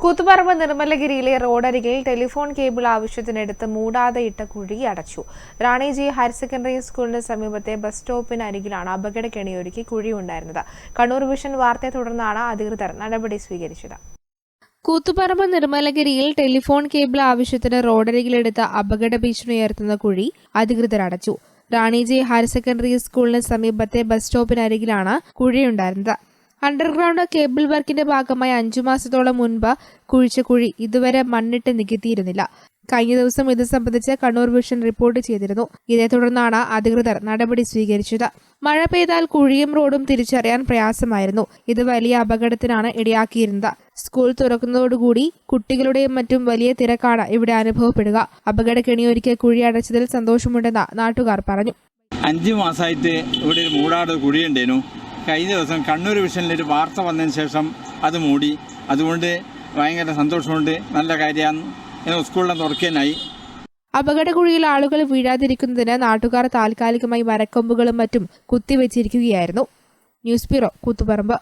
കൂത്തുപറമ്പ് നിർമ്മലഗിരിയിലെ റോഡരികിൽ telephone cable ആവശ്യത്തിനെടുത്ത് മൂടാതെ ഇട്ട കുഴി അടച്ചു. റാണിജി ഹയർ സെക്കൻഡറി സ്കൂളിന് സമീപത്തെ ബസ് സ്റ്റോപ്പിന് അരികിലാണ് അപകട കുഴി ഉണ്ടായിരുന്നത് കണ്ണൂർ വിഷൻ വാർത്തയെ തുടർന്നാണ് അധികൃതർ നടപടി സ്വീകരിച്ചത്. കൂത്തുപറമ്പ് നിർമ്മലഗിരിയിൽ ടെലിഫോൺ കേബിൾ ആവശ്യത്തിന് റോഡരികിലെടുത്ത അപകട ഭീഷണി ഉയർത്തുന്ന കുഴി അധികൃതർ അടച്ചു. റാണിജി ഹയർ സെക്കൻഡറി സ്കൂളിന് സമീപത്തെ ബസ് സ്റ്റോപ്പിനരികിലാണ് കുഴിയുണ്ടായിരുന്നത്. അണ്ടർഗ്രൗണ്ട് കേബിൾ വർക്കിന്റെ ഭാഗമായി അഞ്ചു മാസത്തോളം മുൻപ് കുഴിച്ച കുഴി ഇതുവരെ മണ്ണിട്ട് നികത്തിയിരുന്നില്ല. കഴിഞ്ഞ ദിവസം ഇത് സംബന്ധിച്ച് കണ്ണൂർ വിഷൻ റിപ്പോർട്ട് ചെയ്തിരുന്നു. ഇതേ തുടർന്നാണ് അധികൃതർ നടപടി സ്വീകരിച്ചത്. മഴ പെയ്താൽ കുഴിയും റോഡും തിരിച്ചറിയാൻ പ്രയാസമായിരുന്നു. ഇത് വലിയ അപകടത്തിനാണ് ഇടയാക്കിയിരുന്നത്. സ്കൂൾ തുറക്കുന്നതോടുകൂടി കുട്ടികളുടെയും മറ്റും വലിയ തിരക്കാണ് ഇവിടെ അനുഭവപ്പെടുക. അപകട കെണിയൊരുക്കിയ കുഴി അടച്ചതിൽ സന്തോഷമുണ്ടെന്ന് നാട്ടുകാർ പറഞ്ഞു. അഞ്ചു മാസമായിട്ട് ഇവിടെ ഒരു മൂടാട് കുഴിയുണ്ടേനു. കഴിഞ്ഞ ദിവസം കണ്ണൂർ വിഷനിലൊരു വാർത്ത വന്നതിന് ശേഷം അത് മൂടി. അതുകൊണ്ട് ഭയങ്കര സന്തോഷമുണ്ട്. നല്ല കാര്യമാണ്. സ്കൂളിനെ തുറക്കാനായി. അപകടകുഴിയിൽ ആളുകൾ വീഴാതിരിക്കുന്നതിന് നാട്ടുകാർ താൽക്കാലികമായി മരക്കൊമ്പുകളും മറ്റും കുത്തിവെച്ചിരിക്കുകയായിരുന്നു. News bureau Koothuparamba.